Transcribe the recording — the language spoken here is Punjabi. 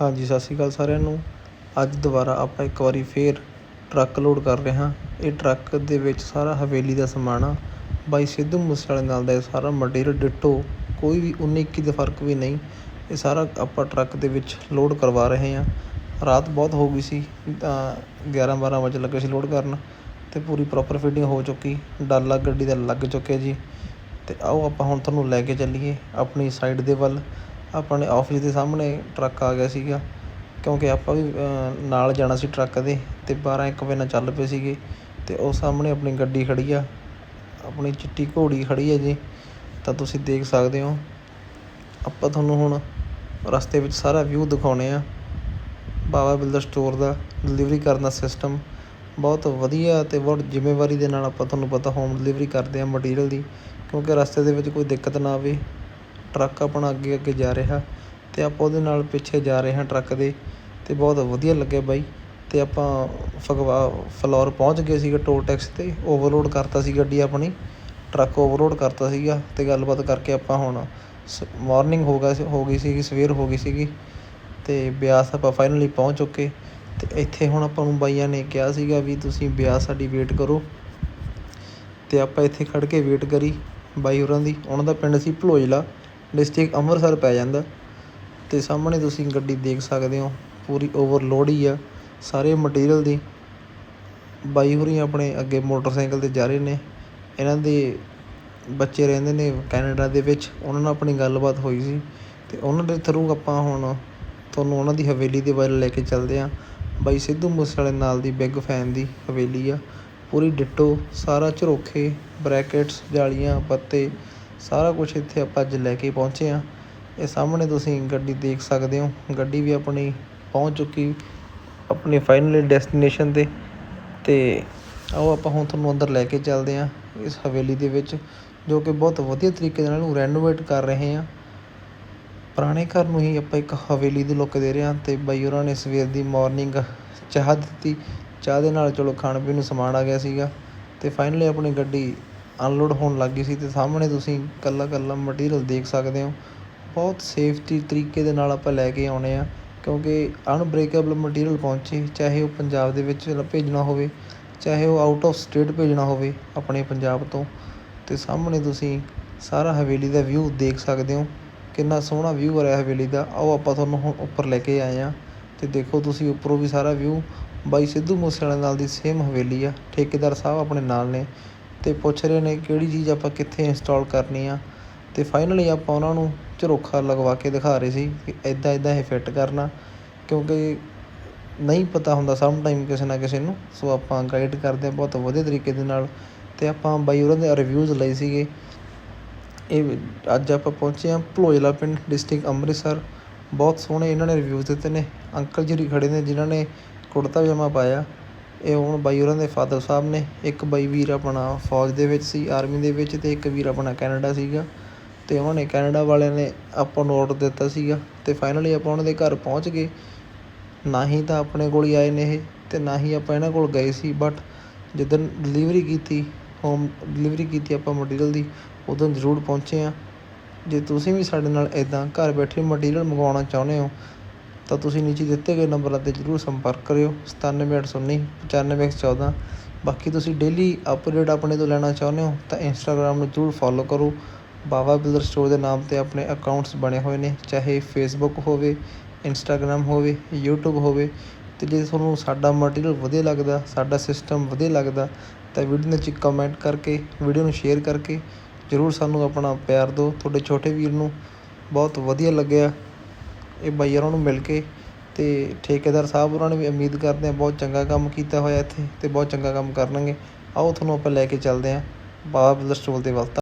ਹਾਂਜੀ, ਸਤਿ ਸ਼੍ਰੀ ਅਕਾਲ ਸਾਰਿਆਂ ਨੂੰ। ਅੱਜ ਦੁਬਾਰਾ ਆਪਾਂ ਇੱਕ ਵਾਰੀ ਫਿਰ ਟਰੱਕ ਲੋਡ ਕਰ ਰਹੇ ਹਾਂ। ਇਹ ਟਰੱਕ ਦੇ ਵਿੱਚ ਸਾਰਾ ਹਵੇਲੀ ਦਾ ਸਮਾਨ ਆ। ਬਾਈ ਸਿੱਧੂ ਮੂਸੇਵਾਲੇ ਨਾਲ ਦਾ ਇਹ ਸਾਰਾ ਮਟੀਰੀਅਲ ਡਿੱਟੋ, ਕੋਈ ਵੀ ਉਨੀ ਇੱਕੀ ਦਾ ਫ਼ਰਕ ਵੀ ਨਹੀਂ। ਇਹ ਸਾਰਾ ਆਪਾਂ ਟਰੱਕ ਦੇ ਵਿੱਚ ਲੋਡ ਕਰਵਾ ਰਹੇ ਹਾਂ। ਰਾਤ ਬਹੁਤ ਹੋ ਗਈ ਸੀ, ਤਾਂ 11 12 ਵਜੇ ਲੱਗੇ ਸੀ ਲੋਡ ਕਰਨ ਤੇ ਪੂਰੀ ਪ੍ਰੋਪਰ ਫਿਟਿੰਗ ਹੋ ਚੁੱਕੀ। ਡਾਲਾ ਗੱਡੀ ਦਾ ਲੱਗ ਚੁੱਕਿਆ ਜੀ। ਤੇ ਆਓ ਆਪਾਂ ਹੁਣ ਤੁਹਾਨੂੰ ਲੈ ਕੇ ਚੱਲੀਏ ਆਪਣੀ ਸਾਈਡ ਦੇ ਵੱਲ। ਆਪਣੇ ਆਫਿਸ ਦੇ ਸਾਹਮਣੇ ਟਰੱਕ ਆ ਗਿਆ ਸੀਗਾ। ਕਿਉਂਕਿ ਆਪਾਂ ਵੀ ਨਾਲ ਜਾਣਾ ਸੀ ਟਰੱਕ ਦੇ ਅਤੇ 12 ਇੱਕ ਵਜੇ ਨਾਲ ਚੱਲ ਪਏ ਸੀਗੇ ਅਤੇ ਉਹ ਸਾਹਮਣੇ ਆਪਣੀ ਗੱਡੀ ਖੜ੍ਹੀ ਆ। ਆਪਣੀ ਚਿੱਟੀ ਘੋੜੀ ਖੜ੍ਹੀ ਹੈ ਜੀ। ਤਾਂ ਤੁਸੀਂ ਦੇਖ ਸਕਦੇ ਹੋ, ਆਪਾਂ ਤੁਹਾਨੂੰ ਹੁਣ ਰਸਤੇ ਵਿੱਚ ਸਾਰਾ ਵਿਊ ਦਿਖਾਉਣੇ ਆ। ਬਾਬਾ ਬਿਲਡਰ ਸਟੋਰ ਦਾ ਡਿਲੀਵਰੀ ਕਰਨ ਦਾ ਸਿਸਟਮ ਬਹੁਤ ਵਧੀਆ ਅਤੇ ਬਹੁਤ ਜ਼ਿੰਮੇਵਾਰੀ ਦੇ ਨਾਲ ਆਪਾਂ ਤੁਹਾਨੂੰ ਪਤਾ ਹੋਮ ਡਿਲੀਵਰੀ ਕਰਦੇ ਹਾਂ ਮਟੀਰੀਅਲ ਦੀ। ਕਿਉਂਕਿ ਰਸਤੇ ਦੇ ਵਿੱਚ ਕੋਈ ਦਿੱਕਤ ਨਾ ਆਵੇ। ਟਰੱਕ ਆਪਣਾ ਅੱਗੇ ਅੱਗੇ ਜਾ ਰਿਹਾ ਅਤੇ ਆਪਾਂ ਉਹਦੇ ਨਾਲ ਪਿੱਛੇ ਜਾ ਰਹੇ ਹਾਂ ਟਰੱਕ ਦੇ ਅਤੇ ਬਹੁਤ ਵਧੀਆ ਲੱਗਿਆ ਬਾਈ ਅਤੇ ਆਪਾਂ ਫਗਵਾ, ਫਲੋਰ ਪਹੁੰਚ ਗਏ ਸੀਗੇ ਟੋਲ ਟੈਕਸ ਤੇ, ਓਵਰਲੋਡ ਕਰਤਾ ਸੀ ਗੱਡੀ ਆਪਣੀ, ਟਰੱਕ ਓਵਰਲੋਡ ਕਰਤਾ ਸੀਗਾ ਅਤੇ ਗੱਲਬਾਤ ਕਰਕੇ ਆਪਾਂ ਹੁਣ ਸ ਮੋਰਨਿੰਗ ਹੋ ਗਿਆ ਸੀ, ਹੋ ਗਈ ਸੀਗੀ, ਸਵੇਰ ਹੋ ਗਈ ਸੀਗੀ ਅਤੇ ਬਿਆਸ ਆਪਾਂ ਫਾਈਨਲੀ ਪਹੁੰਚ ਚੁੱਕੇ ਅਤੇ ਇੱਥੇ ਹੁਣ ਆਪਾਂ ਨੂੰ ਬਾਈਆਂ ਨੇ ਕਿਹਾ ਸੀਗਾ ਵੀ ਤੁਸੀਂ ਬਿਆਸ ਸਾਡੀ ਵੇਟ ਕਰੋ ਅਤੇ ਆਪਾਂ ਇੱਥੇ ਖੜ੍ਹ ਕੇ ਵੇਟ ਕਰੀ ਬਾਈ ਹੋਰਾਂ ਦੀ, ਉਹਨਾਂ ਦਾ ਪਿੰਡ ਸੀ ਭਲੋਜਲਾ ਡਿਸਟ੍ਰਿਕਟ ਅੰਮ੍ਰਿਤਸਰ ਪੈ ਜਾਂਦਾ। ਅਤੇ ਸਾਹਮਣੇ ਤੁਸੀਂ ਗੱਡੀ ਦੇਖ ਸਕਦੇ ਹੋ, ਪੂਰੀ ਓਵਰਲੋਡ ਹੀ ਆ, ਸਾਰੇ ਮਟੀਰੀਅਲ ਦੀ। ਬਾਈ ਹੋਰੀ ਆਪਣੇ ਅੱਗੇ ਮੋਟਰਸਾਈਕਲ ਤੇ ਜਾ ਰਹੇ ਨੇ। ਇਹਨਾਂ ਦੇ ਬੱਚੇ ਰਹਿੰਦੇ ਨੇ ਕੈਨੇਡਾ ਦੇ ਵਿੱਚ, ਉਹਨਾਂ ਨਾਲ ਆਪਣੀ ਗੱਲਬਾਤ ਹੋਈ ਸੀ। ਅਤੇ ਉਹਨਾਂ ਦੇ ਥਰੂ ਆਪਾਂ ਹੁਣ ਤੁਹਾਨੂੰ ਉਹਨਾਂ ਦੀ ਹਵੇਲੀ ਦੇ ਬਾਰੇ ਲੈ ਕੇ ਚੱਲਦੇ ਹਾਂ। ਬਾਈ ਸਿੱਧੂ ਮੂਸੇਵਾਲੇ ਨਾਲ ਦੀ ਬਿੱਗ ਫੈਨ ਦੀ ਹਵੇਲੀ ਆ। ਪੂਰੀ ਡਿੱਟੋ, ਸਾਰਾ ਝਰੋਖੇ, ਬ੍ਰੈਕਟਸ, ਜਾਲੀਆਂ, ਪੱਤੇ ਸਾਰਾ ਕੁਛ ਇੱਥੇ ਆਪਾਂ ਅੱਜ ਲੈ ਕੇ ਪਹੁੰਚੇ ਹਾਂ। ਇਹ ਸਾਹਮਣੇ ਤੁਸੀਂ ਗੱਡੀ ਦੇਖ ਸਕਦੇ ਹੋ। ਗੱਡੀ ਵੀ ਆਪਣੀ ਪਹੁੰਚ ਚੁੱਕੀ, ਆਪਣੀ ਫਾਈਨਲ ਡੈਸਟੀਨੇਸ਼ਨ 'ਤੇ। ਅਤੇ ਆਓ ਆਪਾਂ ਹੁਣ ਤੁਹਾਨੂੰ ਅੰਦਰ ਲੈ ਕੇ ਚੱਲਦੇ ਹਾਂ ਇਸ ਹਵੇਲੀ ਦੇ ਵਿੱਚ, ਜੋ ਕਿ ਬਹੁਤ ਵਧੀਆ ਤਰੀਕੇ ਨਾਲ ਇਹਨੂੰ ਰੈਨੋਵੇਟ ਕਰ ਰਹੇ ਹਾਂ। ਪੁਰਾਣੇ ਘਰ ਨੂੰ ਹੀ ਆਪਾਂ ਇੱਕ ਹਵੇਲੀ ਦੀ ਲੁੱਕ ਦੇ ਰਹੇ ਹਾਂ ਤੇ ਬਾਈ ਹੋਰਾਂ ਨੇ ਸਵੇਰ ਦੀ ਮਾਰਨਿੰਗ ਚਾਹ ਦਿੱਤੀ। ਚਾਹ ਦੇ ਨਾਲ ਚਲੋ ਖਾਣ ਪੀਣ ਨੂੰ ਸਮਾਨ ਆ ਗਿਆ ਸੀਗਾ। ਤੇ ਫਾਈਨਲੀ ਆਪਣੀ ਗੱਡੀ ਅਨਲੋਡ ਹੋਣ ਲੱਗ ਗਈ ਸੀ ਅਤੇ ਸਾਹਮਣੇ ਤੁਸੀਂ ਇਕੱਲਾ ਇਕੱਲਾ ਮਟੀਰੀਅਲ ਦੇਖ ਸਕਦੇ ਹੋ। ਬਹੁਤ ਸੇਫਟੀ ਤਰੀਕੇ ਦੇ ਨਾਲ ਆਪਾਂ ਲੈ ਕੇ ਆਉਣੇ ਹਾਂ ਕਿਉਂਕਿ ਅਨਬ੍ਰੇਕੇਬਲ ਮਟੀਰੀਅਲ ਪਹੁੰਚੇ, ਚਾਹੇ ਉਹ ਪੰਜਾਬ ਦੇ ਵਿੱਚ ਭੇਜਣਾ ਹੋਵੇ, ਚਾਹੇ ਉਹ ਆਊਟ ਆਫ ਸਟੇਟ ਭੇਜਣਾ ਹੋਵੇ ਆਪਣੇ ਪੰਜਾਬ ਤੋਂ। ਅਤੇ ਸਾਹਮਣੇ ਤੁਸੀਂ ਸਾਰਾ ਹਵੇਲੀ ਦਾ ਵਿਊ ਦੇਖ ਸਕਦੇ ਹੋ, ਕਿੰਨਾ ਸੋਹਣਾ ਵਿਊ ਆ ਰਿਹਾ ਹਵੇਲੀ ਦਾ। ਆਓ ਆਪਾਂ ਤੁਹਾਨੂੰ ਹੁਣ ਉੱਪਰ ਲੈ ਕੇ ਆਏ ਹਾਂ ਅਤੇ ਦੇਖੋ ਤੁਸੀਂ ਉੱਪਰੋਂ ਵੀ ਸਾਰਾ ਵਿਊ ਬਾਈ ਸਿੱਧੂ ਮੂਸੇਵਾਲੇ ਨਾਲ ਦੀ ਸੇਮ ਹਵੇਲੀ ਆ। ਠੇਕੇਦਾਰ ਸਾਹਿਬ ਆਪਣੇ ਨਾਲ ਨੇ। ਅਤੇ ਪੁੱਛ ਰਹੇ ਨੇ ਕਿਹੜੀ ਚੀਜ਼ ਆਪਾਂ ਕਿੱਥੇ ਇੰਸਟਾਲ ਕਰਨੀ ਆ। ਅਤੇ ਫਾਈਨਲੀ ਆਪਾਂ ਉਹਨਾਂ ਨੂੰ ਝਰੋਖਾ ਲਗਵਾ ਕੇ ਦਿਖਾ ਰਹੇ ਸੀ ਕਿ ਇੱਦਾਂ ਇੱਦਾਂ ਇਹ ਫਿੱਟ ਕਰਨਾ, ਕਿਉਂਕਿ ਨਹੀਂ ਪਤਾ ਹੁੰਦਾ ਸਮ ਟਾਈਮ ਕਿਸੇ ਨਾ ਕਿਸੇ ਨੂੰ। ਸੋ ਆਪਾਂ ਗਾਈਡ ਕਰਦੇ ਹਾਂ ਬਹੁਤ ਵਧੀਆ ਤਰੀਕੇ ਦੇ ਨਾਲ ਅਤੇ ਆਪਾਂ ਬਾਈ ਉਹਨਾਂ ਦੇ ਰਿਵਿਊਜ਼ ਲਏ ਸੀਗੇ। ਇਹ ਅੱਜ ਆਪਾਂ ਪਹੁੰਚੇ ਹਾਂ ਭਲੋਜਲਾ ਪਿੰਡ ਡਿਸਟ੍ਰਿਕਟ ਅੰਮ੍ਰਿਤਸਰ। ਬਹੁਤ ਸੋਹਣੇ ਇਹਨਾਂ ਨੇ ਰਿਵਿਊਜ਼ ਦਿੱਤੇ ਨੇ। ਅੰਕਲ ਜੀ ਖੜੇ ਨੇ ਜਿਨ੍ਹਾਂ ਨੇ ਕੁੜਤਾ ਪਜਾਮਾ ਪਾਇਆ। ਇਹ ਹੁਣ ਬਾਈ ਹੋਰਾਂ ਦੇ ਫਾਦਰ ਸਾਹਿਬ ਨੇ, ਇੱਕ ਬਾਈ ਵੀਰ ਆਪਣਾ ਫੌਜ ਦੇ ਵਿੱਚ ਸੀ ਆਰਮੀ ਦੇ ਵਿੱਚ ਅਤੇ ਇੱਕ ਵੀਰ ਆਪਣਾ ਕੈਨੇਡਾ ਸੀਗਾ ਅਤੇ ਉਹਨਾਂ ਨੇ ਕੈਨੇਡਾ ਵਾਲਿਆਂ ਨੇ ਆਪਾਂ ਨੂੰ ਔਡਰ ਦਿੱਤਾ ਸੀਗਾ ਅਤੇ ਫਾਈਨਲੀ ਆਪਾਂ ਉਹਨਾਂ ਦੇ ਘਰ ਪਹੁੰਚ ਗਏ। ਨਾ ਹੀ ਤਾਂ ਆਪਣੇ ਕੋਲ ਹੀ ਆਏ ਨੇ ਇਹ ਅਤੇ ਨਾ ਹੀ ਆਪਾਂ ਇਹਨਾਂ ਕੋਲ ਗਏ ਸੀ ਬਟ ਜਿੱਦਣ ਡਿਲੀਵਰੀ ਕੀਤੀ ਹੋਮ ਡਿਲੀਵਰੀ ਕੀਤੀ ਆਪਾਂ ਮਟੀਰੀਅਲ ਦੀ, ਉਦੋਂ ਜ਼ਰੂਰ ਪਹੁੰਚੇ ਹਾਂ। ਜੇ ਤੁਸੀਂ ਵੀ ਸਾਡੇ ਨਾਲ ਇੱਦਾਂ ਘਰ ਬੈਠੇ ਮਟੀਰੀਅਲ ਮੰਗਵਾਉਣਾ ਚਾਹੁੰਦੇ ਹੋ ਤਾਂ ਤੁਸੀਂ ਨੀਚੇ ਦਿੱਤੇ ਗਏ ਨੰਬਰਾਂ 'ਤੇ ਜ਼ਰੂਰ ਸੰਪਰਕ ਕਰਿਓ 97819 95114 ਬਾਕੀ ਤੁਸੀਂ ਡੇਲੀ ਅਪਡੇਟ ਆਪਣੇ ਤੋਂ ਲੈਣਾ ਚਾਹੁੰਦੇ ਹੋ ਤਾਂ ਇੰਸਟਾਗ੍ਰਾਮ ਨੂੰ ਜ਼ਰੂਰ ਫੋਲੋ ਕਰੋ। ਬਾਬਾ ਬਿਲਡਰ ਸਟੋਰ ਦੇ ਨਾਮ ਤੇ ਆਪਣੇ ਅਕਾਊਂਟਸ ਬਣੇ ਹੋਏ ਨੇ, ਚਾਹੇ ਫੇਸਬੁੱਕ ਹੋਵੇ ਇੰਸਟਾਗ੍ਰਾਮ ਹੋਵੇ ਯੂਟਿਊਬ ਹੋਵੇ। ਅਤੇ ਜੇ ਤੁਹਾਨੂੰ ਸਾਡਾ ਮਟੀਰੀਅਲ ਵਧੀਆ ਲੱਗਦਾ, ਸਾਡਾ ਸਿਸਟਮ ਵਧੀਆ ਲੱਗਦਾ, ਤਾਂ ਵੀਡੀਓ ਵਿੱਚ ਕਮੈਂਟ ਕਰਕੇ ਵੀਡੀਓ ਨੂੰ ਸ਼ੇਅਰ ਕਰਕੇ ਜ਼ਰੂਰ ਸਾਨੂੰ ਆਪਣਾ ਪਿਆਰ ਦਿਓ। ਤੁਹਾਡੇ ਛੋਟੇ ਵੀਰ ਨੂੰ ਬਹੁਤ ਵਧੀਆ ਲੱਗਿਆ। ਇਹ ਬਾਈ ਹੋਰਾਂ ਨੂੰ ਮਿਲ ਕੇ ਅਤੇ ਠੇਕੇਦਾਰ ਸਾਹਿਬ ਹੋਰਾਂ ਨੇ ਵੀ ਉਮੀਦ ਕਰਦੇ ਹਾਂ ਬਹੁਤ ਚੰਗਾ ਕੰਮ ਕੀਤਾ ਹੋਇਆ ਇੱਥੇ ਅਤੇ ਬਹੁਤ ਚੰਗਾ ਕੰਮ ਕਰਨਗੇ। ਆਓ ਤੁਹਾਨੂੰ ਆਪਾਂ ਲੈ ਕੇ ਚੱਲਦੇ ਹਾਂ ਬਾਬਾ ਬਿਲਡਰ ਸਟੋਲ ਦੇ ਵੱਲ।